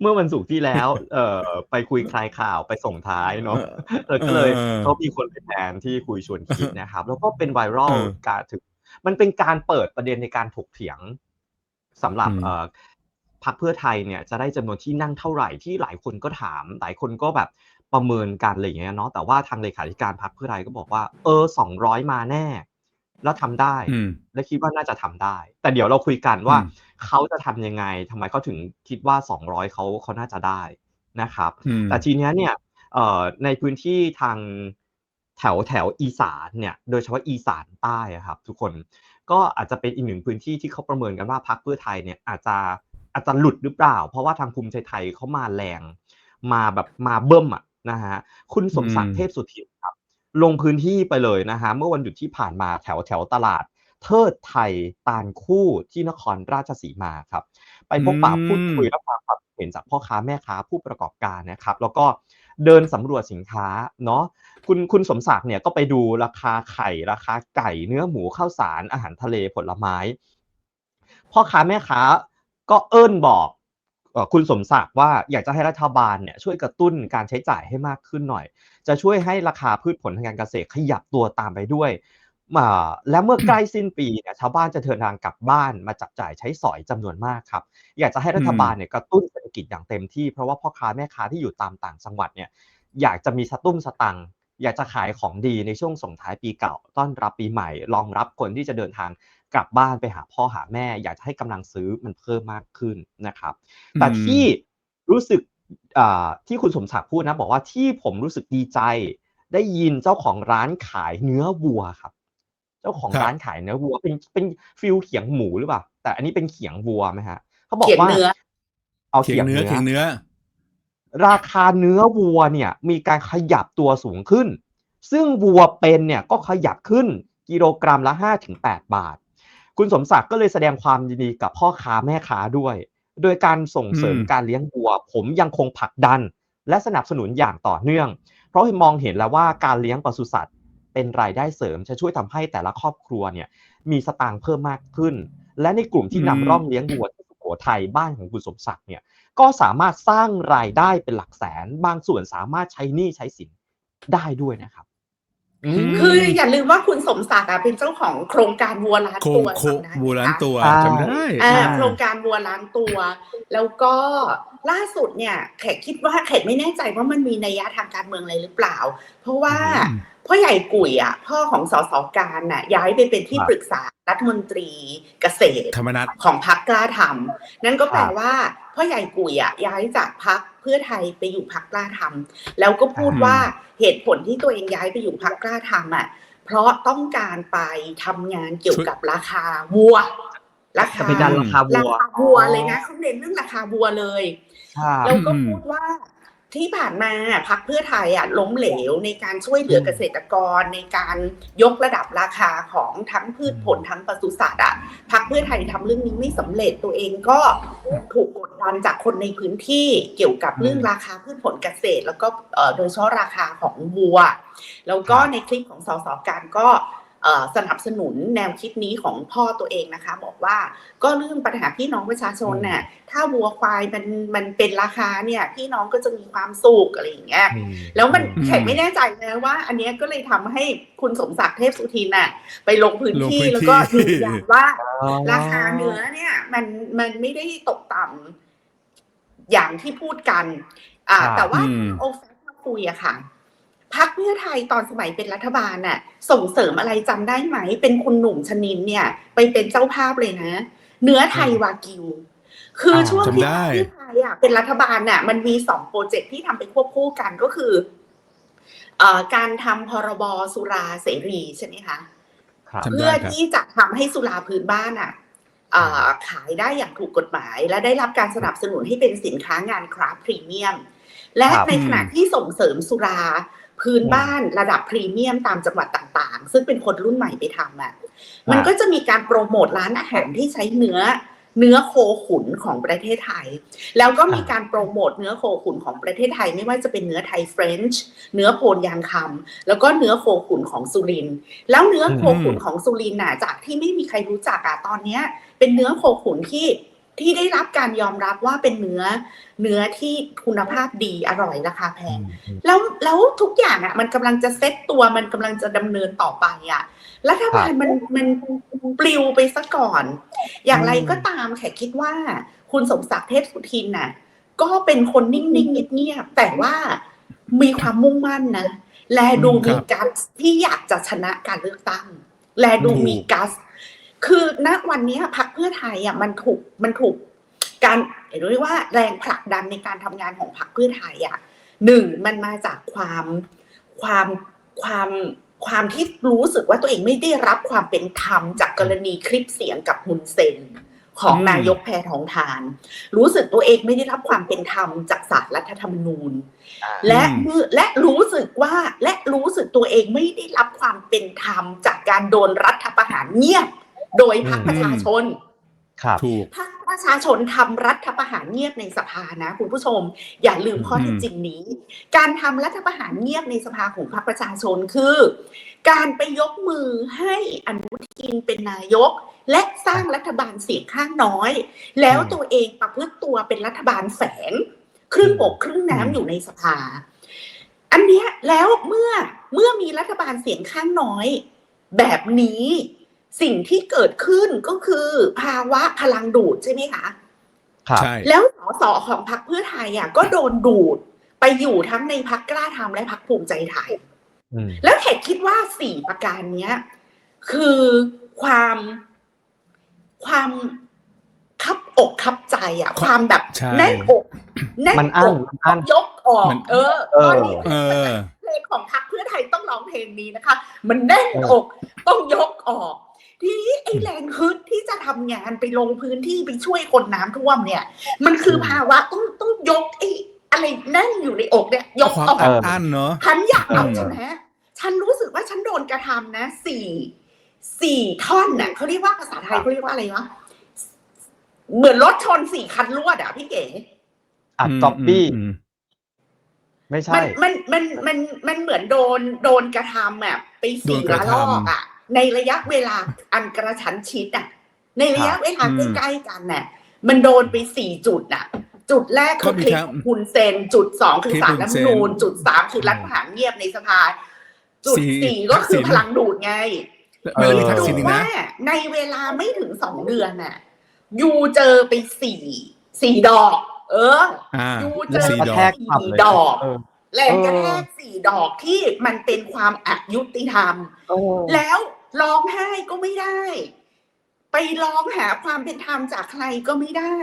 เมื่อวันศุกร์ที่แล้ว เอ่อ ไปคุยคลายข่าวไปส่งท้ายเนาะเออก็เลยเออเขามีคนไปแทนที่คุยชวนคิดนะครับ แล้วก็เป็นไวรัลเออการถึง มันเป็นการเปิดประเด็นในการถกเถียงสำหรับอืมเอ่อพรรคเพื่อไทยเนี่ยจะได้จำนวนที่นั่งเท่าไหร่ที่หลายคนก็ถาม หลายคนก็แบบประเมินกันอะไรอย่างเงี้ยเนาะแต่ว่าทางเลขาธิการพรรคเพื่อไทยก็บอกว่า เออสองร้อยมาแน่ แล้วทำได้อืมและคิดว่าน่าจะทำได้ แต่เดี๋ยวเราคุยกันว่าอืมเขาจะทำยังไงทำไมเขาถึงคิดว่า 200เขาเขาน่าจะได้นะครับอืมแต่ทีเนี้ยเนี่ยเอ่อในพื้นที่ทางแถวแถวอีสานเนี่ย โดยเฉพาะอีสานใต้อะครับ ทุกคนก็อาจจะเป็นอีกหนึ่งพื้นที่ที่เขาประเมินกันว่าพรรคเพื่อไทยเนี่ยอาจจะอาจจะหลุดหรือเปล่า เพราะว่าทางภูมิใจไทยเขามาแรง มาแบบมาเบิ่มอะนะฮะคุณสมศักดิ์เทพสุทินครับ ลงพื้นที่ไปเลยนะฮะเมื่อวันหยุดที่ผ่านมาแถวแถวตลาด เทิดไทยตาลคู่ที่นครราชสีมาครับ ไปพบปะพูดคุยรับฟังความเห็นจากพ่อค้าแม่ค้าผู้ประกอบการนะครับ แล้วก็เดินสำรวจสินค้าเนาะคุณคุณสมศักดิ์เนี่ยก็ไปดูราคาไข่ราคาไก่เนื้อหมูข้าวสารอาหารทะเลผลไม้ พ่อค้าแม่ค้าก็เอิ้นบอก คุณสมศักดิ์ว่าอยากจะให้รัฐบาลเนี่ยช่วยกระตุ้นการใช้จ่ายให้มากขึ้นหน่อย จะช่วยให้ราคาพืชผลทางการเกษตรขยับตัวตามไปด้วยอ่าและเมื่อใกล้สิ้นปีเนี่ยชาวบ้านจะเดินทางกลับบ้านมาจับจ่ายใช้สอยจำนวนมากครับ อยากจะให้รัฐบาลเนี่ยกระตุ้นเศรษฐกิจอย่างเต็มที่เพราะว่าพ่อค้าแม่ค้าที่อยู่ตามต่างจังหวัดเนี่ยอยากจะมีสตุ้มสตังอยากจะขายของดีในช่วงส่งท้ายปีเก่าต้อนรับปีใหม่รองรับคนที่จะเดินทาง กลับบ้านไปหาพ่อหาแม่ อยากจะให้กำลังซื้อมันเพิ่มมากขึ้นนะครับ แต่ที่รู้สึกอ่าที่คุณสมศักดิ์พูดนะ บอกว่าที่ผมรู้สึกดีใจ ได้ยินเจ้าของร้านขายเนื้อวัวครับ เจ้าของครับร้านขายเนื้อวัว เป็นเป็นฟิลเขียงหมูหรือเปล่า แต่อันนี้เป็นเขียงวัวไหมฮะเขาบอกเขียงว่าเนื้อเอาเขียงเนื้อเขียงเนื้อ ราคาเนื้อวัวเนี่ย มีการขยับตัวสูงขึ้น ซึ่งวัวเป็นเนี่ยก็ขยับขึ้นกิโลกรัมละ5-8บาท คุณสมศักดิ์ก็เลยแสดงความยินดีกับพ่อค้าแม่ค้าด้วย โดยการส่งเสริมอืมการเลี้ยงวัว ผมยังคงผลักดัน และสนับสนุนอย่างต่อเนื่อง เพราะมองเห็นแล้วว่าการเลี้ยงปศุสัตว์ เป็นรายได้เสริมจะช่วยทำให้แต่ละครอบครัวเนี่ยมีสตางค์เพิ่มมากขึ้น และในกลุ่มที่นำร่องเลี้ยงวัวที่สุโขทัยบ้านของคุณสมศักดิ์เนี่ยก็สามารถสร้างรายได้เป็นหลักแสน บางส่วนสามารถใช้หนี้ใช้สินได้ด้วยนะครับอืม คืออย่าลืมว่าคุณสมศักดิ์อะเป็นเจ้าของโครงการวัวล้านโคตัวโคจำได้ไหมบูรานคะตัวใช่จำได้อ่าอ่าโครงการวัวล้านตัว แล้วก็ล่าสุดเนี่ยแขกคิดว่าแขกไม่แน่ใจว่ามันมีนัยยะทางการเมืองอะไรหรือเปล่า เพราะว่าอืมพ่อใหญ่กุ๋ยอะ พ่อของสสการน่ะ ย้ายไปเป็นที่ครับปรึกษารัฐมนตรีเกษตรธรรมนัตของพรรคกล้าทำนั่นก็แปลครับว่า พ่อใหญ่กุ๋ยอะย้ายจากพรรคเพื่อไทยไปอยู่พรรคกล้าทำแล้วก็พูดอืมว่าเหตุผลที่ตัวเองย้ายไปอยู่พรรคกล้าทำอะเพราะต้องการไปทำงานเกี่ยวกับราคาวัวราจะคาไปดันราคาวัราวคาวัวเลยนะเขาเน้นเรื่องราคาวัวเลยใช่แล้วก็อืมพูดว่า ที่ผ่านมาพรรคเพื่อไทยอะล้มเหลวในการช่วยเหลือเกษตรกรในการยกระดับราคาของทั้งพืชผลทั้งปศุสัตว์อะพรรคเพื่อไทยทำเรื่องนี้ไม่สำเร็จตัวเองก็ถูกกดดันจากคนในพื้นที่เกี่ยวกับเรื่องราคาพืชผลเกษตร แล้วก็เอ่อโดยเฉพาะราคาของวัว แล้วก็ในคลิปของสสการก็เอ่อ สนับสนุนแนวคิดนี้ของพ่อตัวเองนะคะ บอกว่าก็เรื่องปัญหาพี่น้องประชาชนเนี่ยถ้าวัวควายมันมันเป็นราคาเนี่ยพี่น้องก็จะมีความสุขอะไรอย่างเงี้ยอืมแล้วมันอืมแขกไม่แน่ใจนะว่า อันเนี้ยก็เลยทำให้คุณสมศักดิ์เทพสุทินน่ะไปลงพื้นลงที่พื้นแล้วก็ที่ยืนยันว่าอ๋อราคาเนื้อเนี่ย มันมันไม่ได้ตกต่ำอย่างที่พูดกัน อ่าครับแต่ว่าอืมโอแฟกมาคุยอะค่ะ พักเพื่อไทยตอนสมัยเป็นรัฐบาลน่ะ ส่งเสริมอะไรจำได้ไหม เป็นคุณหนุ่มชนินเนี่ย ไปเป็นเจ้าภาพเลยนะ เนื้อไทยวากิว คือช่วงที่จำได้พรรคเพื่อไทยอะเป็นรัฐบาลน่ะ มันมีสองโปรเจกต์ที่ทำไปควบคู่กันก็คือเอ่อการทำพรบสุราเสรีใช่ไหมคะครับจำได้เพื่อครับที่จะทำให้สุราพื้นบ้านอะเอ่อขายได้อย่างถูกกฎหมาย และได้รับการสนับสนุนให้เป็นสินค้างานคราฟต์พรีเมียม และครับในขณะที่ส่งเสริมสุรา พื้นบ้านระดับพรีเมียมตามจังหวัดต่างๆ ซึ่งเป็นคนรุ่นใหม่ไปทำอะมันก็จะมีการโปรโมทร้านอาหารที่ใช้เนื้อเนื้อโคขุนของประเทศไทย แล้วก็มีการโปรโมทเนื้อโคขุนของประเทศไทย ไม่ว่าจะเป็นเนื้อไทยเฟรนช์เนื้อโพนยางคำแล้วก็เนื้อโคขุนของสุรินทร์แล้วเนื้อโคขุนของสุรินทร์น่ะจากที่ไม่มีใครรู้จักอะตอนเนี้ย เป็นเนื้อโคขุนที่ ที่ได้รับการยอมรับว่าเป็นเนื้อเนื้อที่คุณภาพดีอร่อยราคาแพง แล้วแล้วทุกอย่างอะ มันกำลังจะเซ็ตตัวมันกำลังจะดำเนินต่อไปอะรัฐบาลมันมันปลิวไปซะก่อน อย่างไรก็ตามแขกคิดว่า คุณสมศักดิ์เทพสุทินน่ะ ก็เป็นคนนิ่งๆเงียบๆแต่ว่ามีความมุ่งมั่นนะ และดูมีกัสที่อยากจะชนะการเลือกตั้ง และดูมีกัส คือณวันนี้พรรคเพื่อไทยอะมันถูกมันถูกการเรียกว่าแรงผลักดันในการทำงานของพรรคเพื่อไทยอะหนึ่งมันมาจากความความความความที่รู้สึกว่าตัวเองไม่ได้รับความเป็นธรรมจากกรณีคลิปเสียงกับฮุนเซนของนายกแพทองทาน รู้สึกตัวเองไม่ได้รับความเป็นธรรมจากศาลรัฐธรรมนูญ และเมื่อและรู้สึกว่าและรู้สึกตัวเองไม่ได้รับความเป็นธรรมจากการโดนรัฐประหารเงียบ โดยพรรคประชาชนครับถูกพรรคประชาชนทำรัฐประหารเงียบในสภานะ คุณผู้ชม อย่าลืมข้อเท็จจริงนี้ การทำรัฐประหารเงียบในสภาของพรรคประชาชนคือ การไปยกมือให้อนุทินเป็นนายก และสร้างรัฐบาลเสียงข้างน้อย แล้วตัวเองประพฤติตัวเป็นรัฐบาลแฝงครึ่งอกครึ่งน้ำอยู่ในสภา อันเนี้ยแล้วเมื่อเมื่อมีรัฐบาลเสียงข้างน้อย แบบนี้ สิ่งที่เกิดขึ้นก็คือภาวะพลังดูดใช่ไหมคะครับใช่แล้วสสของพรรคเพื่อไทยอะก็โดนดูดไปอยู่ทั้งในพรรคกล้าทำและพรรคภูมิใจไทยอืมแล้วแขกคิดว่าสี่ประการเนี้ย คือความความคับอกคับใจอะ ความแบบใช่แน่นอกแน่นมันออั้นกมันอั้นยกออกมันเออเออตอนนี้เออเพลงของพรรคเพื่อไทยต้องร้องเพลงนี้นะคะ มันแน่นอกต้องยกออก ทีนี้ไอ้แรงฮึดที่จะทำงานไปลงพื้นที่ไปช่วยคนน้ำท่วมเนี่ย มันคือภาวะต้องต้องยกไอ้อะไรแน่นอยู่ในอกเนี่ย ยกความออกอัดอั้นเนาะฉันอยากเอาเออชนะฉันรู้สึกว่าฉันโดนกระทำนะสี่สี่ท่อนน่ะเขาเรียกว่าภาษาไทยเขาเรียกว่าอะไรวะเหมือนรถชนสี่คันรวดอะพี่เก๋อัดก๊อปปี้อืมไม่ใช่ มันมันมันมันมันเหมือนโดนโดนกระทำอะไปโดสี่นกระระทำลอกอะ ในระยะเวลาอันกระชั้นชิดอะในระยะเวลาอืมใกล้ๆกันน่ะมันโดนไปสี่จุดอะ จุดแรกคือก็มีคลิปทั้งคุณเซน จุดสองคือคลิปสารฮุนรัฐธรเซรนมนูญจุดสามคือรัฐประหารเงียบในสภา จุดสี่สี่ก็คือทักษิณพลังดูดไงไม่ได้มีทักดูษิณอีกว่านะในเวลาไม่ถึงสองเดือนน่ะยูเจอไปสี่สี่ดอก เอออ่ายูเจอสี่กระดอแทกกขับเลยดอกเออแรงกระเออแทกสี่ดอกที่มันเป็นความอายุติธรรมเออแล้ว ร้องไห้ก็ไม่ได้ ไปร้องหาความเป็นธรรมจากใครก็ไม่ได้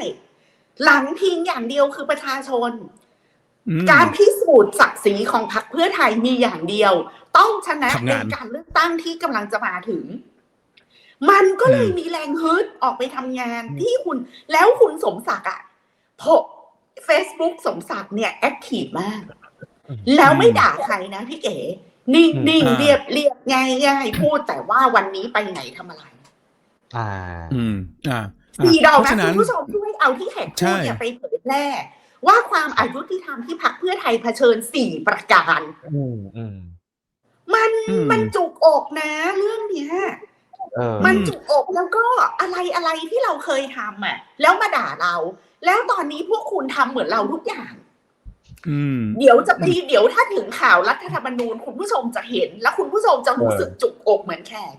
หลังพิงอย่างเดียวคือประชาชนอืมการพิสูจน์ศักดิ์ศรีของพรรคเพื่อไทยมีอย่างเดียว ต้องชนะทำในงานการเลือกตั้งที่กำลังจะมาถึง มันก็เลยอืมมีแรงฮึดออกไปทำงานที่คุณแล้วคุณสมศักดิ์อะพอเฟซบุ๊กสมศักดิ์เนี่ยแอคทีฟมาก แล้วไม่ด่าใครนะพี่เก๋ นิ่งอืมนิ่งอ่าเรียบเรียบง่ายง่ายพูดแต่ว่าวันนี้ไปไหนทำอะไร อ่า อืม อ่าอ่าสี่ดอกเพราะนะฉะนั้คุนณผู้ชมช่วยเอาที่แขกใช่พูดเนี่ยไปเผยแพร่ว่าความอายุที่ทำที่พักเพื่อไทยเผชิญสี่ประการ อืมอืมมันอืมมันจุกอกนะ เรื่องเนี้ยเออมันจุกอกแล้วก็อะไรอะไรที่เราเคยทำอะ แล้วมาด่าเรา แล้วตอนนี้พวกคุณทำเหมือนเราทุกอย่างอืม เดี๋ยวจะไปเดี๋ยวถ้าถึงข่าวรัฐธรรมนูญคุณผู้ชมจะเห็น แล้วคุณผู้ชมจะรู้สึกจุกอกเหมือนแขก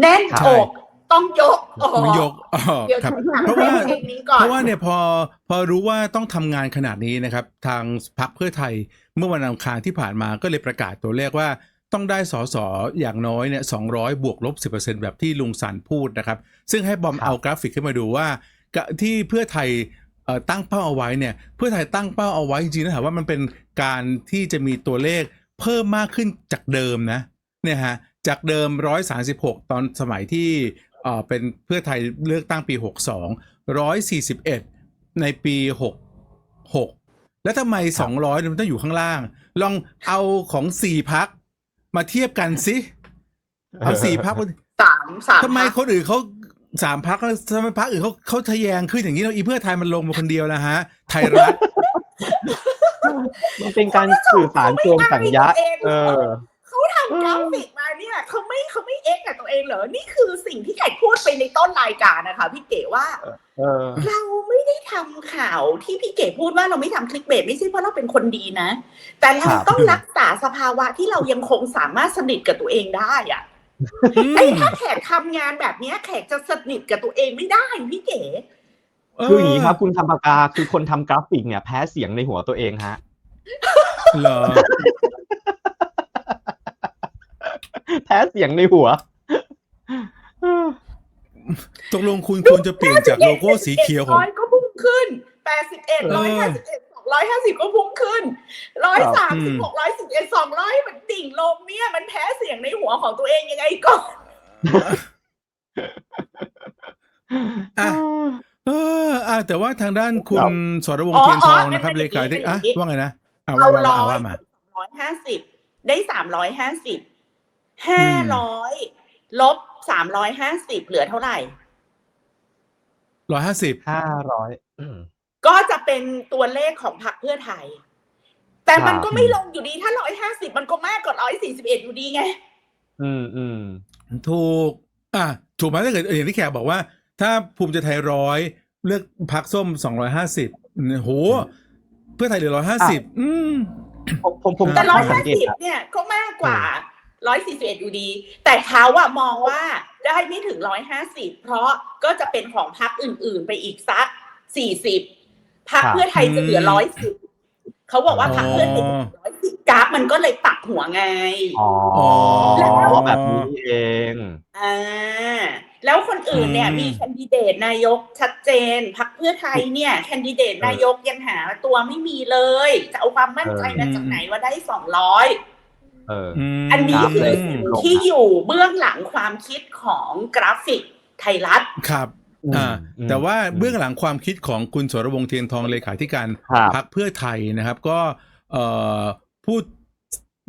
แน่นใช่อกต้องยกออกมันยกออกเดี๋ยวครับถึงหลังเพราะว่าเพลงนี้ก่อนเพราะว่าเนี่ยพอพอรู้ว่าต้องทำงานขนาดนี้นะครับ ทางพรรคเพื่อไทยเมื่อวันอังคารที่ผ่านมาก็เลยประกาศตัวเลขว่าต้องได้สสอย่างน้อยเนี่ยสองบวกลบ10%แบบที่ลุงสันพูดนะครับ ซึ่งให้บอมครับเอากราฟิกขึ้นมาดูว่ากะที่เพื่อไทยเอ่อ ตั้งเป้าเอาไว้เนี่ยเพื่อไทยตั้งเป้าเอาไว้จริงๆนะถามว่ามันเป็นการที่จะมีตัวเลขเพิ่มมากขึ้นจากเดิมนะเนี่ยฮะจากเดิม 136 ตอนสมัยที่เอ่อเป็นเพื่อไทยเลือกตั้งปี 62 141 ในปี 66 แล้วทำไม 200เนี่ยมันต้องอยู่ข้างล่าง ลองเอาของ 4พักมาเทียบกันสิ เอา 4พักสามสามทำไมพรรคคนอื่นเขา สามพักแล้วทำไมพักอื่นเขาเขาทะแยงขึ้นอย่างนี้แล้วอีเพื่อไทยมันลงมาคนเดียวนะฮะ ไทยรัฐมันเป็นการสื่อสารเชิงสัญญาเออเขาทำกราฟิกมาเนี่ยเขาไม่เขาไม่เอ็กกับตัวเองเหรอ นี่คือสิ่งที่แขกพูดไปในต้นรายการนะคะพี่เก๋ว่าเออเราไม่ได้ทำข่าวที่พี่เก๋พูดว่าเราไม่ทำคลิกเบสไม่ใช่เพราะเราเป็นคนดีนะ แต่เราครับต้องรักษาสภาวะที่เรายังคงสามารถสนิทกับตัวเองได้อะอืม ไอ้ถ้าแขกทำงานแบบเนี้ย แขกจะสนิทกับตัวเองไม่ได้พี่เก๋คืออย่างนี้ครับ คุณทำปากกาคือคนทำกราฟิกเนี่ยแพ้เสียงในหัวตัวเองฮะเหรอแพ้เสียงในหัวตกลงคุณควรจะเปลี่ยนจากโลโก้สีเขียวของร้อยก็พุ่งขึ้นแปดสิบเอ็ดเอร้อยอห้าสิบเอ็ดสอง ร้อยห้าสิบก็พุ่งขึ้นร้อยสามอืสิบมหกร้อยสิบเอ็ดสองร้อยมันดิ่งลงเนี่ย มันแพ้เสียงในหัวของตัวเองยังไงก่อนอะเอออะแต่ว่าทางด้านคุณครับสรวงศ์เทียนทองนะครับเลขาธิการอะว่าไงนะเอาเอาว่าร้มาอเอายว่ามาร้อยห้าสิบได้สามร้อยห้าสิบห้าร้อยลบสามร้อยห้าสิบเหลือเท่าไหร่ร้อยห้าสิบห้าร้อยอืม ก็จะเป็นตัวเลขของพรรคเพื่อไทย แต่มันครับก็ไม่ลงอยู่ดีถ้าร้อยห้าสิบมันก็มากกว่าร้อยสี่สิบเอ็ดอยู่ดีไง อืมอืมถูก อะถูกไหมถ้าเกิดอย่างที่แขกบอกว่า ถ้าภูมิใจไทยร้อยเลือกพักส้มสองร้อยห้าสิบโห เพื่อไทยเหลือร้อยห้าสิบอืมผมผมผมแต่อ่าร้อยตั้งสัห้างเกตสิบครับเนี่ยก็มากกว่าร้อยสี่สิบเอ็ดอยู่ดี แต่เขาอะมองว่าได้ไม่ถึงร้อยห้าสิบเพราะก็จะเป็นของพรรคอื่น ๆ ไปอีกสักสี่สิบ พรรคครับเพื่อไทยจะเหลือร้อยสิบเขาบอกว่าพรรคเพื่อไทยจะเหลือร้อยสิบกราฟมันก็เลยตัดหัวไงอ๋อแล้วแบบนี้นี่เองอ่าแล้วคนอื่นเนี่ยอืมมีแคนดิเดตนายกชัดเจนพรรคเพื่อไทยเนี่ยแคนดิเดตนายกยังหาตัวไม่มีเลย จะเอาความมั่นใจมาจากไหนว่าได้สองร้อยเออมอันนี้คือมสิ่งที่อยู่เบื้องหลังความคิดของกราฟิกไทยรัฐครับ อ่าอืมแต่ว่าอืมเบื้องหลังความคิดของคุณสรวงศ์เทียนทองเลขาธิการครับพักเพื่อไทยนะครับ ก็เอ่อพูด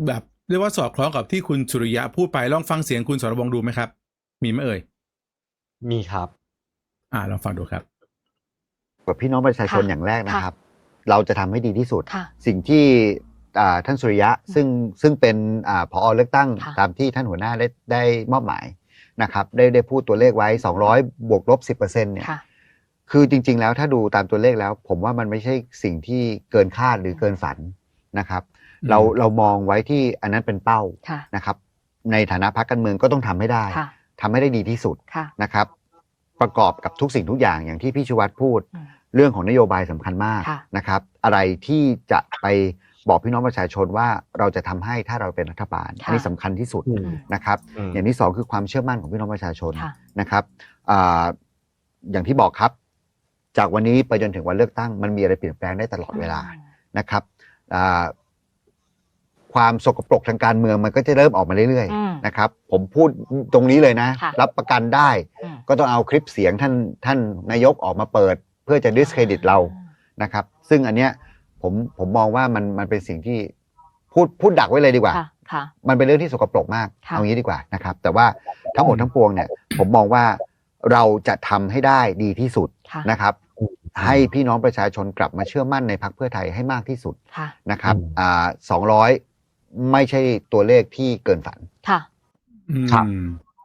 แบบเรียกว่าสอดคล้องกับที่คุณสุริยะพูดไปลองฟังเสียงคุณสรวงศ์ดูไหมครับ มีไหมเอ่ย มีครับ อ่าลองฟังดูครับกับพี่น้องประชาชนค่ะอย่างแรกนะครับ เราจะทำให้ดีที่สุดค่ะสิ่งที่อ่าท่านสุริยะซึ่งซึ่งเป็นอาผอเลือกตั้งค่ะตามที่ท่านหัวหน้าได้ได้มอบหมาย นะครับได้ได้พูดตัวเลขไว้ 200 บวกลบ 10%เนี่ย ค่ะ คือจริง ๆ แล้วถ้าดูตามตัวเลขแล้ว ผมว่ามันไม่ใช่สิ่งที่เกินคาดหรือเกินฝันนะครับ อืม เราเรามองไว้ที่อันนั้นเป็นเป้าค่ะ นะครับ ในฐานะพรรคการเมืองก็ต้องทำให้ได้ค่ะ ทำให้ได้ดีที่สุดค่ะนะครับ ประกอบกับทุกสิ่งทุกอย่างอย่างที่พี่ชวัตพูด อืม เรื่องของนโยบายสำคัญมากค่ะ นะครับ อะไรที่จะไป บอกพี่น้องประชาชนว่าเราจะทำให้ถ้าเราเป็นรัฐบาลค่ะอันนี้สำคัญที่สุดอืมนะครับอืมอย่างที่สองคือความเชื่อมั่นของพี่น้องประชาชนค่ะนะครับอ่าอย่างที่บอกครับ จากวันนี้ไปจนถึงวันเลือกตั้ง มันมีอะไรเปลี่ยนแปลงได้ตลอดเวลานะครับอ่าความสกปรกทางการเมืองมันก็จะเริ่มออกมาเรื่อยอืมๆนะครับผมพูดตรงนี้เลยนะค่ะรับประกันได้อืมก็ต้องเอาคลิปเสียงท่านท่านนายกออกมาเปิด เพื่อจะดิสเครดิตเรานะครับ ซึ่งอันเนี้ย ผมผมมองว่ามันมันเป็นสิ่งที่พูดพูดดักไว้เลยดีกว่า ค่ะค่ะ มันเป็นเรื่องที่สกปรกมากค่ะ เอางี้ดีกว่านะครับ แต่ว่าทั้งหมดทั้งปวงเนี่ยผมมองว่าเราจะทำให้ได้ดีที่สุดค่ะนะครับ ให้พี่น้องประชาชนกลับมาเชื่อมั่นในพรรคเพื่อไทยให้มากที่สุดค่ะ นะครับอืม อ่าสองร้อยไม่ใช่ตัวเลขที่เกินฝัน ค่ะ อืม ครับ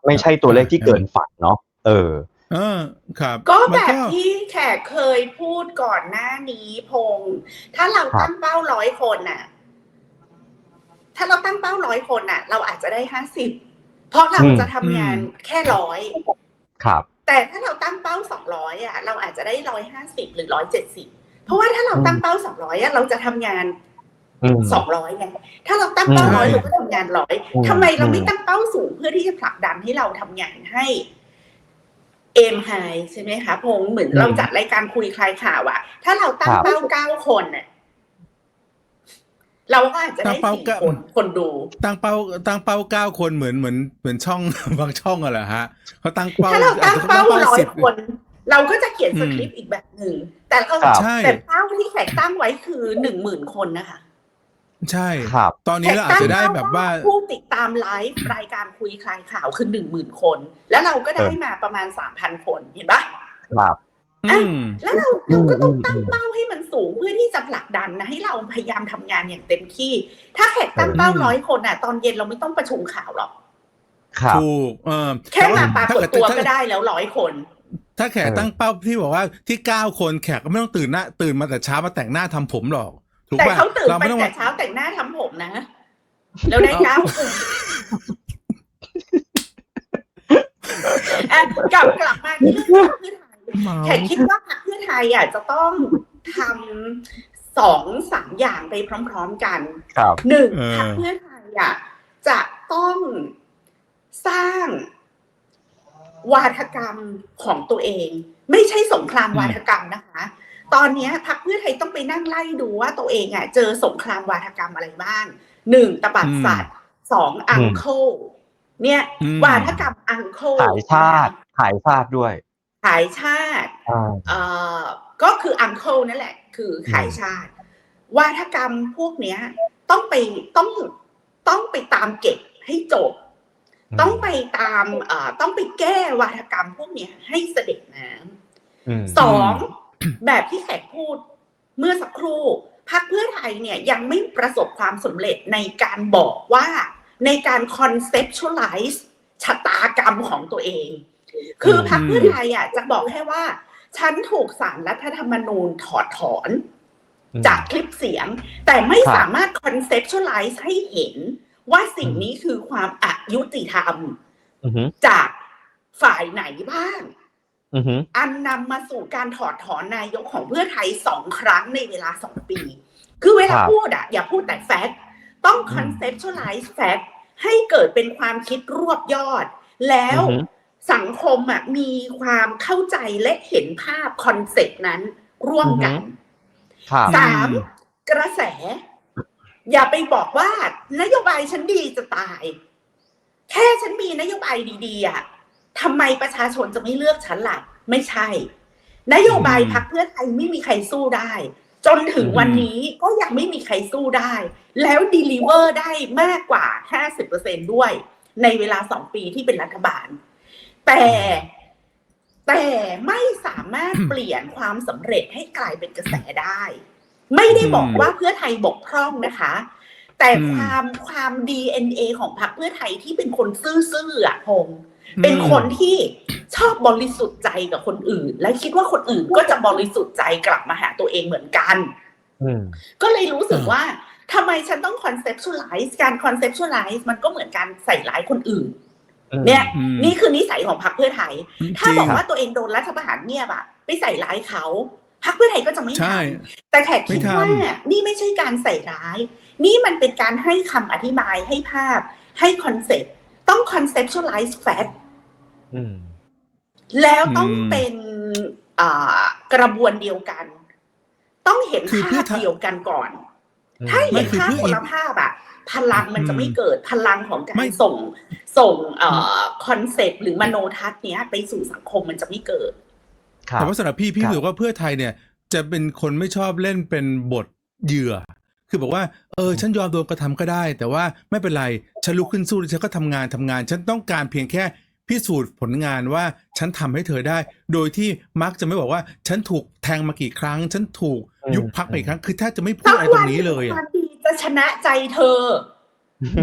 ไม่ใช่ตัวเลขที่เกินฝันเนาะเออ เออครับ ก็มันแบบที่แขกเคยพูดก่อนหน้านี้พงษ์ถ้าเราตั้งเป้าร้อยคนน่ะ ถ้าเราตั้งเป้าร้อยคนน่ะ เราอาจจะได้ห้าสิบเพราะเราอืมจะทำงานแค่ร้อยครับ แต่ถ้าเราตั้งเป้าสองร้อยอะ เราอาจจะได้ร้อยห้าสิบหรือร้อยเจ็ดสิบเพราะว่าถ้าเราตั้งเป้าสองร้อยอะเราจะทำงานอืมสองร้อยไงถ้าเราตั้งเป้าอืมร้อยเราก็ทำงานร้อยอืมทำไมเราไม่อืมตั้งเป้าสูงเพื่อที่จะผลักดันให้เราทำงานให้ เอมไฮใช่ไหมคะพงษ์เหมือนเราจัดรายการคุยคลายข่าวอะถ้าเราตั้งเป้าเก้าคนน่ะเราก็อาจจะได้ตั้งเป้าสี่เก้าคนคนดู ตั้งเป้าตั้งเป้าเก้าคนเหมือนเหมือนเหมือนช่องบางช่องอะเหรอฮะเขาตั้งเป้าถ้าเราตั้งเป้าร้อยสิบคน เราก็จะเขียนอืมสคริปต์อีกแบบหนึ่งแต่เราครับใช่แต่เป้าที่แขกตั้งไว้คือหนึ่งหมื่นคนนะคะ ใช่ ครับ ตอนนี้เราอาจจะได้แบบว่า ผู้ติดตามไลฟ์รายการคุยคลายข่าวคือหนึ่งหมื่นคน แล้วเราก็ได้มาประมาณสามพันคนเห็นปะครับอืม แล้วเราเราก็ต้องอืมตั้งเป้าให้มันสูงเพื่อที่จะผลักดันนะให้เราพยายามทำงานอย่างเต็มที่ ถ้าแขกตั้งเป้าอืมร้อยคนอะ ตอนเย็นเราไม่ต้องประชุมข่าวหรอกครับถูกเออแค่มาปรากฏตัวถ้าก็ได้แล้วร้อยคน ถ้าแขกเออตั้งเป้าที่บอกว่าที่เก้าคนแขกก็ไม่ต้องตื่นหน้าตื่นมาแต่เช้ามาแต่งหน้าทำผมหรอก ถูกแต่ป่ะเขาตื่นเราไปไม่ต้องแต่มาเช้าแต่งหน้าทำผมนะ แล้วได้เก้าคนอะกลับกลับมาที่เรื่องพรรคเพื่อไทยแขกคิดว่าพรรคเพื่อไทยอะจะต้องทำสองสามอย่างไปพร้อมๆกันครับ หนึ่งเออ พรรคเพื่อไทยอะจะต้องสร้างวาทกรรมของตัวเอง ไม่ใช่สงครามวาทกรรมนะคะ ตอนเนี้ยพรรคเพื่อไทยต้องไปนั่งไล่ดูว่าตัวเองอะเจอสงครามวาทกรรมอะไรบ้างหนึ่งตบัดสัตว์สองอังเคิลเนี่ยอืมวาทกรรมอังเคิลขายชาติขายชาติด้วยขายชาติอ่าเอ่อก็คืออังเคิลนั่นแหละ คือขายชาติ วาทกรรมพวกเนี้ย ต้องไปต้องต้องไปตามเก็บให้จบ ต้องไปตามเอ่อต้องไปแก้วาทกรรมพวกเนี้ยให้เสด็จน้อืมำสอง แบบที่แขกพูดเมื่อสักครู่พรรคเพื่อไทยเนี่ยยังไม่ประสบความสำเร็จในการบอกว่าในการ conceptualize ชะตากรรมของตัวเอง คือพรรคเพื่อไทยอะจะบอกแค่ว่า ฉันถูกสารรัฐธรรมนูญถอดถอน จากคลิปเสียง แต่ไม่ครับสามารถ conceptualize ให้เห็น ว่าสิ่งนี้คือความอายุติธรรมอือฮึจากฝ่ายไหนบ้าง อือฮึอันนำมาสู่การถอดถอนนายกของเพื่อไทยสองครั้งในเวลาสองปี คือเวลาพูดอะอย่าพูดแต่แฟกต์ต้อง conceptualize fact ให้เกิดเป็นความคิดรวบยอด แล้วอือฮึสังคมอะมีความเข้าใจและเห็นภาพคอนเซ็ปต์นั้นร่วมกันครับสามกระแส อย่าไปบอกว่านโยบายฉันดีจะตาย แค่ฉันมีนโยบายดีๆอะ ทำไมประชาชนจะไม่เลือกฉันล่ะ ไม่ใช่ นโยบายอืมพรรคเพื่อไทยไม่มีใครสู้ได้ จนถึงอืมวันนี้ก็ยังไม่มีใครสู้ได้ แล้วดีลิเวอร์ได้มากกว่า 50%ด้วย ในเวลาสองปีที่เป็นรัฐบาล แต่แต่ไม่สามารถเปลี่ยนความสำเร็จให้กลายเป็นกระแสได้ ไม่ได้บอกว่าเพื่อไทยบกพร่องนะคะ แต่อืมความความ DNA ของพรรคเพื่อไทยที่เป็นคนซื่อๆอะพงษ์ เป็นคนที่ชอบบริสุทธิ์ใจกับคนอื่น และคิดว่าคนอื่นก็จะบริสุทธิ์ใจกลับมาหาตัวเองเหมือนกันอืมก็เลยรู้สึกอ่าว่าทำไมฉันต้อง conceptualize การ conceptualize มันก็เหมือนการใส่ร้ายคนอื่นอืมเนี่ยอืมนี่คือนิสัยของพรรคเพื่อไทย ถ้าจริงบอกว่าตัวเองโดนรัฐประหารเงียบอะไปใส่ร้ายเขาพรรคเพื่อไทยก็จะไม่ทใช่ำแต่แขกคิดไม่ทำว่านี่ไม่ใช่การใส่ร้าย นี่มันเป็นการให้คำอธิบายให้ภาพ ให้คอนเซ็ปต์ต้อง conceptualize fact อืมแล้วต้องอืมเป็นอ่ากระบวนเดียวกัน ต้องเห็นคือภาเพื่อพไทยเดียวกันก่อนอืมถ้าเห็นไม่คือภาพเพื่อคนละภาพอะพลังมันจะไม่เกิดพลังของกาไม่รส่งส่งเอ่อคอนเซปต์หรือมโนทัศน์เนี้ย ไปสู่สังคมมันจะไม่เกิดครับแต่ว่าสำหรับพี่พี่ครับรู้สึกว่าเพื่อไทยเนี่ย จะเป็นคนไม่ชอบเล่นเป็นบทเหยื่อ คือบอกว่าเออฉันยอมโดนกระทำก็ได้ แต่ว่าไม่เป็นไรฉันลุกขึ้นสู้ฉันก็ทำงานทำงาน ฉันต้องการเพียงแค่ พิสูจน์ผลงานว่าฉันทำให้เธอได้ โดยที่มักจะไม่บอกว่า ฉันถูกแทงมากี่ครั้ง ฉันถูกยุบพักไปอีกครั้ง คือแทบจะไม่พูดอะไรตรงนี้เลยคอะวามดีจะชนะใจเธอ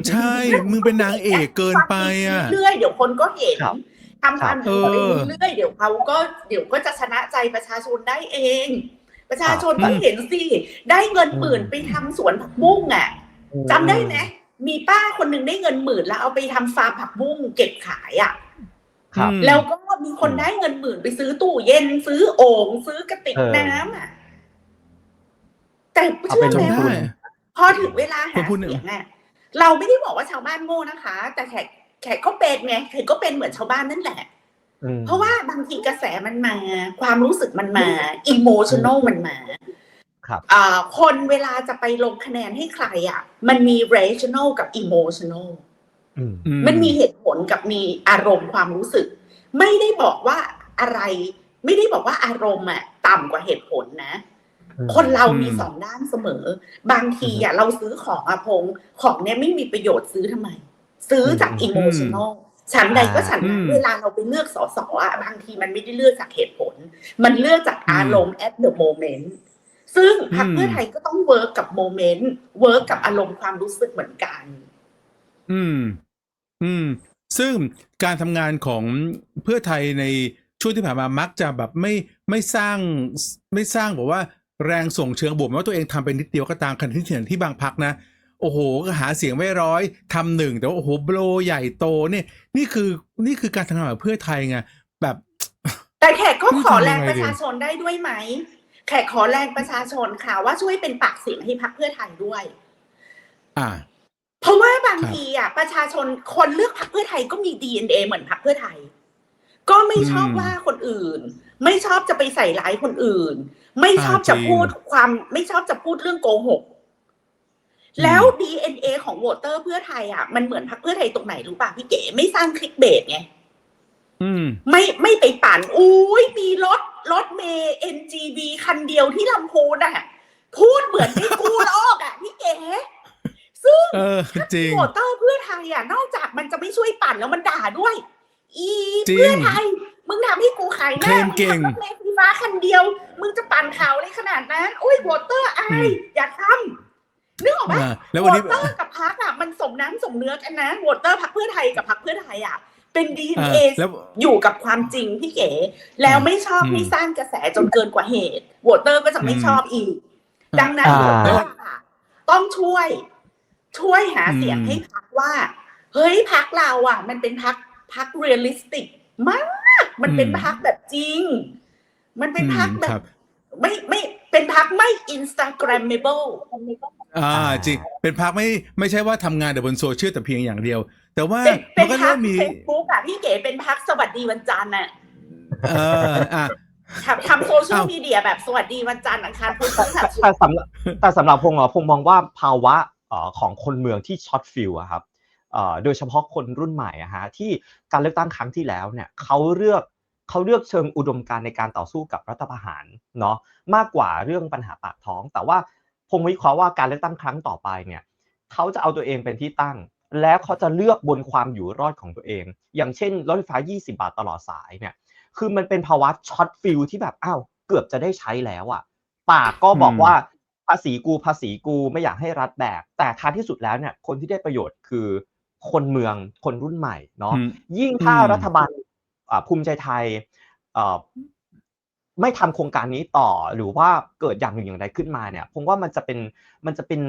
ใช่ มึงเป็นนางเอกเกินไปอะเรื่อยๆเดี๋ยวคนก็เห็นครับทำความเอดีอไปเรื่อยๆเดี๋ยวเขาก็เดี๋ยวก็จะชนะใจประชาชนได้เอง ประชาชนครับต้องเห็นสิ ได้เงินหมื่นไปทำสวนผักบุ้งอะจำได้ไหมมีป้าคนหนึ่งได้เงินหมื่นแล้วเอาไปทำฟาร์มผักบุ้งเก็บขายอะครับอืม แล้วก็มีคนได้เงินหมื่นไปซื้อตู้เย็นซื้อโอ่งซื้อกระติกเออน้ำอะ แต่เอาเชื่ไปอลไหมงทุนว่าพอถึงเวลาคหานพูดเนี่ยเสียงอะเราไม่ได้บอกว่าชาวบ้านโง่นะคะ แต่แขกแขกก็เป็นไงแขกก็เป็นเหมือนชาวบ้านนั่นแหละอืมเพราะว่าบางทีกระแสมันมา ความรู้สึกมันมาอิโมชัน a ลมันมา ครับอ่าคนเวลาจะไปลงคะแนนให้ใครอะ มันมี rational กับ emotional อื มอืมันมีเหตุผลกับมีอารมณ์ความรู้สึก ไม่ได้บอกว่าอะไร ไม่ได้บอกว่าอารมณ์อะต่ำกว่าเหตุผลนะ คนเรามีสองด้านเสมอ บางทีอะเราซื้อของอะพงของเนี้ยไม่มีประโยชน์ซื้อทำไม ซื้อจากอืมอิโมชัน a ลฉันใดก็ฉันนั้นอืมเวลาเราไปเลือกสอสอะบางทีมันไม่ได้เลือกจากเหตุผล มันเลือกจากอารมณ์ at the moment ซึ่งพรรคอืมเพื่อไทยก็ต้องเวิร์กกับโมเมนต์เวิร์กกับอารมณ์ความรู้สึกเหมือนกัน อืม อืม ซึ่งการทำงานของเพื่อไทยในช่วงที่ผ่านมามักจะแบบไม่ไม่สร้างไม่สร้างแบบว่าแรงส่งเชิงบวกแม้ว่าตัวเองทำไปนิดเดียวก็ตามขณะที่เห็นที่บางพักนะ โอ้โหก็หาเสียงไม่ร้อยทำหนึ่งแต่ว่าโอ้โหโบรใหญ่โตเนี่ย นี่คือนี่คือการทำงานแบบเพื่อไทยไงแบบ แต่แขกก็ขอแรงทำยังไงประดีชาชนได้ด้วยไหม แขกขอแรงประชาชนค่ะว่าช่วยเป็นปากเสียงให้พรรคเพื่อไทยด้วย อ่าเพราะว่า บางครับทีอะประชาชนคนเลือกพรรคเพื่อไทยก็มี DNA เหมือนพรรคเพื่อไทย ก็ไม่ชอบอืมว่าคนอื่น ไม่ชอบจะไปใส่ร้ายคนอื่น ไม่ชอบอ่าจะจริงพูดความไม่ชอบจะพูดเรื่องโกหก แล้ว DNA ของโหวตเตอร์เพื่อไทยอะมันเหมือนพรรคเพื่อไทยตรงไหนรู้ป่ะพี่เก๋ไม่สร้างคลิกเบสไงอืมไม่ไม่ไปปั่นอุ้ยมีรถรถเมย์ NGV คันเดียวที่ลำพูนอะ พูดเหมือนไม่กู้โลกอะพี่เก๋ ซึ่งเออจริง โหวตเตอร์เพื่อไทยอะนอกจากมันจะไม่ช่วยปั่นแล้วมันด่าด้วย อีจริง เพื่อไทย มึงทำให้กูขายหเคลน้ามเก่งมึทำรถเมล์ไฟฟ้าคันเดียว มึงจะปั่นข่าวเลยขนาดนั้น โอ้ยโหวตเตอร์อายอย่าทำนึกออกไหม อ่าแล้วโหวันวนี้ตเตอร์กับพักอะมันสมน้ำสมเนื้อกันนะโหวตเตอร์พักเพื่อไทยกับพักเพื่อไทยอะ เป็นดีอ่าเอแล้ว อยู่กับความจริงพี่เก๋แล้วไม่ชอบอืมให้สร้างกระแสจนเกินกว่าเหตุโหวตเตอร์ก็จะไม่อืมชอบอีก ดังนั้นอ่า โหวตเตอร์ค่ะต้องช่วย ช่วยหาเสียงอืมให้พักว่า เฮ้ยพักเราอะ มันเป็นพักพักเรียลลิสติกมาก มันเป็นพักแบบจริง มันเป็นพักแบครับบไม่ไม่เป็นพักไม่อินสตาแกรมเมเบิลอ่าอ่าจริง เป็นพักไม่ไม่ใช่ว่าทำงานแต่บนโซเชียลแต่เพียงอย่างเดียว แต่ว่าเป็นเป็มันนก็พัเริ่กมมีเฟซบุ๊กอะพี่เก๋เป็นพักสวัสดีวันจันทร์อะเอออะทำทำโซเชียลอ้าวมีเดียแบบสวัสดีวันจันทร์อังคารพุธพฤหัสศุกแต่ร์สำหรับแต่สำหรับพงษ์อะพงษ์มองว่าภาวะเอ่อ ของคนเมืองที่ช็อตฟิลอะครับเอ่อโดยเฉพาะคนรุ่นใหม่อะฮะที่การเลือกตั้งครั้งที่แล้วเนี่ยเขาเลือกเขาเลือกเชิงอุดมการณ์ในการต่อสู้กับรัฐประหารเนาะมากกว่าเรื่องปัญหาปากท้อง แต่ว่าพงษ์วิเคราะห์ว่าการเลือกตั้งครั้งต่อไปเนี่ยเขาจะเอาตัวเองเป็นที่ตั้ง แล้วเขาจะเลือกบนความอยู่รอดของตัวเอง อย่างเช่นรถไฟฟ้า 20 บาทตลอดสายเนี่ยคือมันเป็นภาวะช็อตฟิลที่แบบอ้าวเกือบจะได้ใช้แล้วอะปากก็บอกอืมว่า ภาษีกูภาษีกูไม่อยากให้รัฐแบกแต่ท้ายที่สุดแล้วเนี่ยคนที่ได้ประโยชน์คือคนเมืองคนรุ่นใหม่เนาะอืมยิ่งถ้าอืมรัฐบาลอ่าภูมิใจไทยเอ่อไม่ทำโครงการนี้ต่อหรือว่าเกิดอย่างหนึ่งอย่างใดขึ้นมาเนี่ยผมว่ามันจะเป็นมันจะเป็น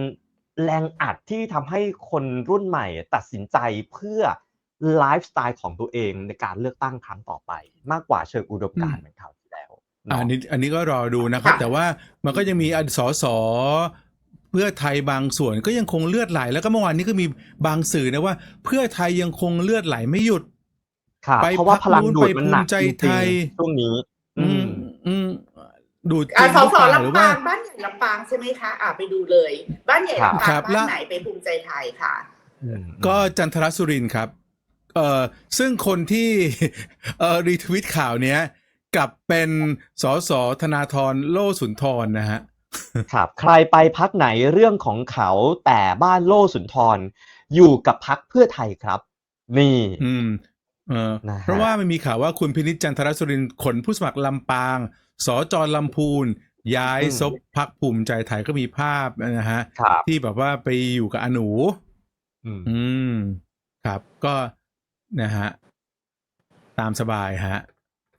แรงอัดที่ทำให้คนรุ่นใหม่ ตัดสินใจเพื่อไลฟ์สไตล์ของตัวเองในการเลือกตั้งครั้งต่อไป มากกว่าเชิงอุดมการณ์เหมือนคราวที่แล้ว อ่าเนาะอันนี้อันนี้ก็รอดูนะครับค่ะแต่ว่ามันก็ยังมีอสสเพื่อไทยบางส่วนก็ยังคงเลือดไหล แล้วก็เมื่อวานนี้ก็มีบางสื่อนะว่า เพื่อไทยยังคงเลือดไหลไม่หยุดครับไปเพราะว่าพลังดูดมันหนักไปภูมิใจจริงไทยๆช่วงนี้ อือืมมอืมดูดอะจริงสสหรือเปล่าหรือลำว่าปางบ้านใหญ่ลำปางใช่ไหมคะ อะไปดูเลย บ้านใหญ่ลำปาครังบบ้านไหนไปภูมิใจไทยค่ะ ก็จันทรสุรินทร์ครับ เอ่อซึ่งคนที่เอ่อรีทวิตข่าวเนี้ย กลับเป็นสสธนาธรโลสุนทรนะฮะครับใครไปพักไหนเรื่องของเขาแต่บ้านโล่สุนทร อยู่กับพักเพื่อไทยครับ นี่ อืมเออนะฮะเพราะว่ามันมีข่าวว่าคุณพินิจจันทรสุรินทร์ขนผู้สมัครลำปางสจลำพูนย้ายซบพักภูมิใจไทยก็มีภาพนะฮะครับที่แบบว่าไปอยู่กับอนู อืมอืมครับก็นะฮะ ตามสบายฮะ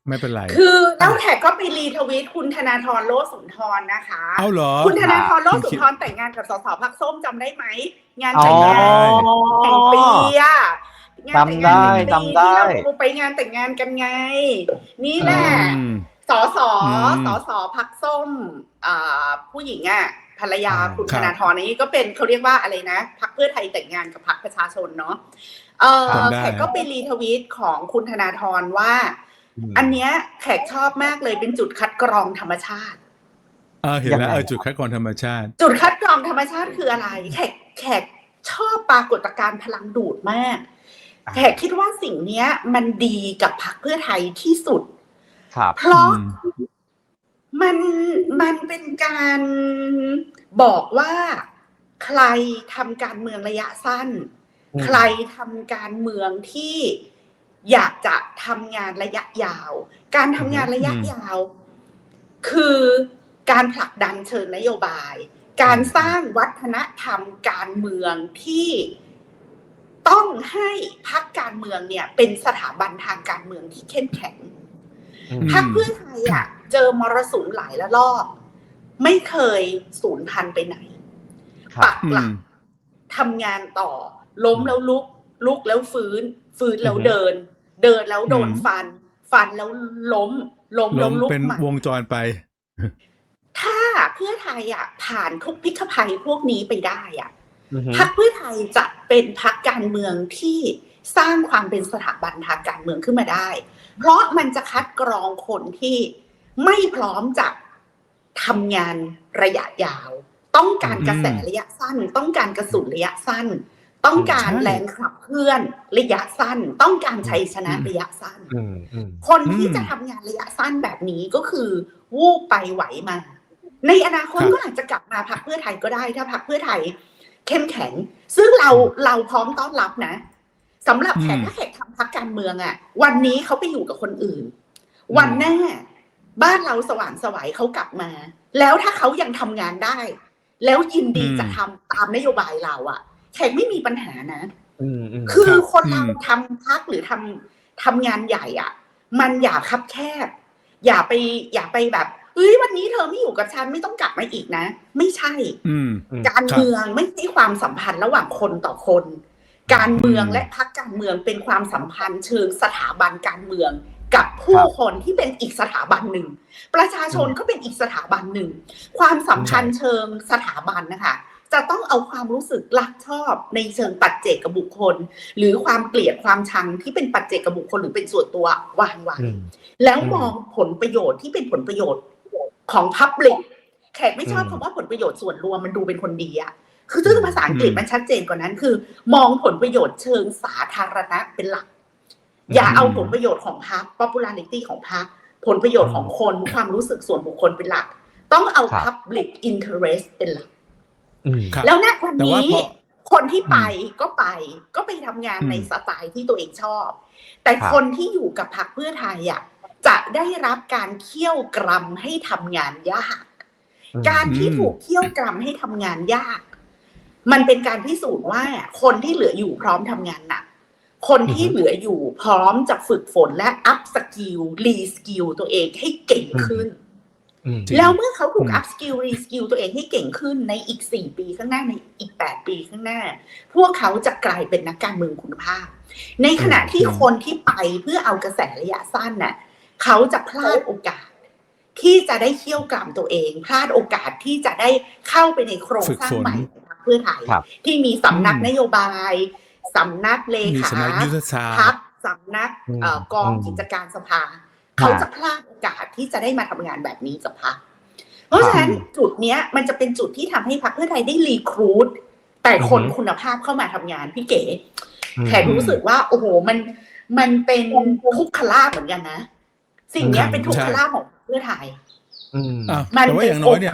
ไม่เป็นไร คือแล้วแขกก็ไปรีทวีตคุณธนาธรโลสุนทรนะคะเอาเหรอ คุณธนาธรโลสุนทรแต่งงานกับสสพักส้มจำได้ไหม งานแต่งงานอ๋อแห่งปีอะงานแต่งงานแห่งปีจำได้ที่เราไปงานแต่งงานกันไง นี่แหละอืมสสอืมสสพักส้มอ่าผู้หญิงอะภรรยาอ่าคุณครัธบนาธรนี้ก็เป็นเขาเรียกว่าอะไรนะพักเพื่อไทยแต่งงานกับพักประชาชนเนาะเออจำได้แขกก็ไปรีทวีตของคุณธนาธรว่าม อันเนี้ยแขกชอบมากเลยเป็นจุดคัดกรองธรรมชาติเออเห็นแล้วยังไงเออจุดคัดกรองธรรมชาติ จุดคัดกรองธรรมชาติคืออะไร แขกแขกชอบปรากฏการณ์พลังดูดมาก แขกคิดว่าสิ่งเนี้ย มันดีกับพรรคเพื่อไทยที่สุดครับเพราะอืมมันมันเป็นการบอกว่าใครทำการเมืองระยะสั้นอืมใครทำการเมืองที่ อยากจะทำงานระยะยาว การทำงานระยะอืมยาว คือการผลักดันเชิงนโยบาย การสร้างวัฒนธรรมการเมืองที่ต้องให้พักการเมืองเนี่ย เป็นสถาบันทางการเมืองที่เข้มแข็งอืมพรรคเพื่อไทยอะ เจอมรสุมหลายละลอกไม่เคยสูญพันธุ์ไปไหนครับปักอืหลัมกทำงานต่อ ล้มแล้วลุก ลุกแล้วฟื้น ฟื้นแล้วอือฮึเดิน เดินแล้วโดนอืมฟัน ฟันแล้วล้ม ล้มแล้ล้วมลุกเป็นใหม่วงจรไป ถ้าเพื่อไทยอะ ผ่านทุกพิกภัยพวกนี้ไปได้อะอือฮึพรรคเพื่อไทยจะเป็นพรรคการเมืองที่สร้างความเป็นสถาบันทางการเมืองขึ้นมาได้ เพราะมันจะคัดกรองคนที่ไม่พร้อมจะทำงานระยะยาว ต้องการกระแสระยะสั้น ต้องการกระสุนระยะสั้น ต้องการใช่แรงขับเคลื่อนระยะสั้น ต้องการชัยชนะอืมระยะสั้นอืมอืมคนที่อืมจะทำงานระยะสั้นแบบนี้ก็คือ วูบไปไหวมา ในอนาคตครับก็อาจจะกลับมาพักเพื่อไทยก็ได้ถ้าพักเพื่อไทย เข้มแข็ง ซึ่งเราเราพร้อมต้อนรับนะสำหรับแขกถ้าแขกทำพักการเมืองอะวันนี้เขาไปอยู่กับคนอื่น วันหน้าบ้านเราสว่างไสวัยเขากลับมา แล้วถ้าเขายังทำงานได้ แล้วยินดีอืมจะทำตามนโยบายเราอะ แขกไม่มีปัญหานะอืมอืมคือครับคนเราอืมทำพักหรือทำทำงานใหญ่อะ มันอย่าคับแคบ อย่าไป อย่าไปแบบเฮ้ยวันนี้เธอไม่อยู่กับฉันไม่ต้องกลับมาอีกนะ ไม่ใช่อืมการครับเมืองไม่ใช่ความสัมพันธ์ระหว่างคนต่อคน การเมืองอืมและพักการเมืองเป็นความสัมพันธ์เชิงสถาบันการเมืองกับผู้คนที่เป็นอีกสถาบันหนึ่ง ประชาชนก็เป็นอีกสถาบันหนึ่ง ความสัมพันธ์เชิงสถาบันนะคะ จะต้องเอาความรู้สึกรักชอบในเชิงปัจเจกกับบุคคล หรือความเกลียดความชังที่เป็นปัจเจกกับบุคคลหรือเป็นส่วนตัววางไว้อืมแล้วอืมมองผลประโยชน์ที่เป็นผลประโยชน์ของพับลิกแขกไม่ชอบอืมคำว่าผลประโยชน์ส่วนรวมมันดูเป็นคนดีอะคือซึ่งภาษาอังกฤษอืมมันชัดเจนกว่านั้นคือ มองผลประโยชน์เชิงสาธารณะเป็นหลัก อย่าเอาผลประโยชน์ของพรรค popularity ของพรรคผลประโยชน์ของคนความรู้สึกส่วนบุคคลเป็นหลัก ต้องเอาครับ public interest เป็นหลักอืม ครับแล้วณวันแต่ว่านี้พอ คนที่ไปก็ไป ก็ไปทำงานอืมในสไตล์ที่ตัวเองชอบ แต่ครับ คนที่อยู่กับพรรคเพื่อไทยอะจะได้รับการเคี่ยวกรำให้ทำงานยากอืมการที่อืมถูกเคี่ยวกรำให้ทำงานยาก มันเป็นการพิสูจน์ว่าคนที่เหลืออยู่พร้อมทำงานหนัก คนที่อือฮึ เหลืออยู่พร้อมจะฝึกฝนและอัพสกิลรีสกิลตัวเองให้เก่งขึ้นอืมจริง แล้วเมื่อเขาถูกอืมอัพสกิลรีสกิลตัวเองให้เก่งขึ้นในอีกสี่ปีข้างหน้าในอีกแปดปีข้างหน้า พวกเขาจะกลายเป็นนักการเมืองคุณภาพ ในขณะที่คนที่ไปเพื่อเอากระแสระยะสั้นน่ะเขาจะพลาดโอกาส ที่จะได้เคี่ยวกรามตัวเอง พลาดโอกาสที่จะได้เข้าไปในโครงสร้างใหม่ของพรรคเพื่อไทยครับที่มีสำนักอืมนโยบายสำนักเลมีขาสำนักยุทธศาสพัตกร์สำนักอืมเอ่อกองอืมกิจการสภา เขาจะพลาดโอกาสที่จะได้มาทำงานแบบนี้กับพรรคเพราะฉะนั้นจุดเนี้ย มันจะเป็นจุดที่ทำให้พรรคเพื่อไทยได้รีครูดแต่คนอือฮึคุณภาพเข้ามาทำงานพี่เก๋อืมแขกรู้สึกว่า โอ้โหมันมันเป็นทุกขลาบเหมือนกันนะ สิ่งเนี้ยอืมเป็นทุกใช่ขลาบของเพื่อไทยอืมอะมันแต่ว่าอย่างน้อยเนี่ย